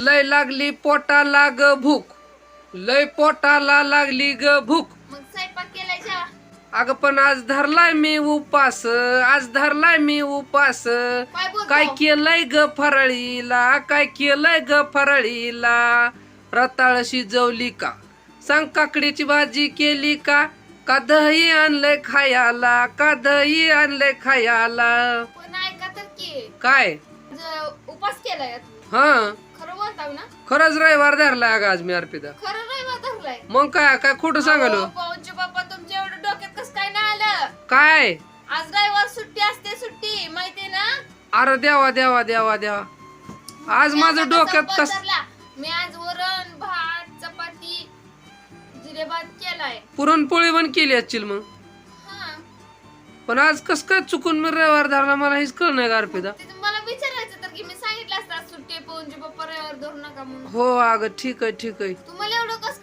लय लागली पोटाला ग भूक. लय पोटाला लागली ग भूक. मग स्वयंपाक केलाय जेवा. अगं पण आज धरलाय मी उपास आज धरलाय मी उपास. काय बोलतो? काय केलंय ग फराळीला काय केलंय ग फराळीला? रताळ शिजवली का? सांग काकडीची भाजी केली का? का दही आणलंय खायला का दही आणलंय खायला? पण ऐका तर की. काय? ज- उपास केलाय. हा. ना? खरंच रविवार धरलाय अगं आज मी अर्पिता. खरं मग धरलाय? मग काय काय खोटं सांगालो अहो, पवनचे पप्पा तुमच्या एवढं डोक्यात कस काय नाही आलं? काय? आज रविवार सुट्टी असते सुट्टी. माहितीये ना? अरे देवा देवा देवा देवा. आज माझं डोक्यात कस. मी आज वरण भात चपाती जिरे भात केलाय. पुरणपोळी पण केली असतील मग. हा. पण आज कस काय चुकून मी रविवार धरला मला हेच कळ नाही अर्पिता. की पप्पा रविवार धरू नका म्हणून. हो अगं ठीक आहे ठीक आहे. तुम्हाला एवढं कस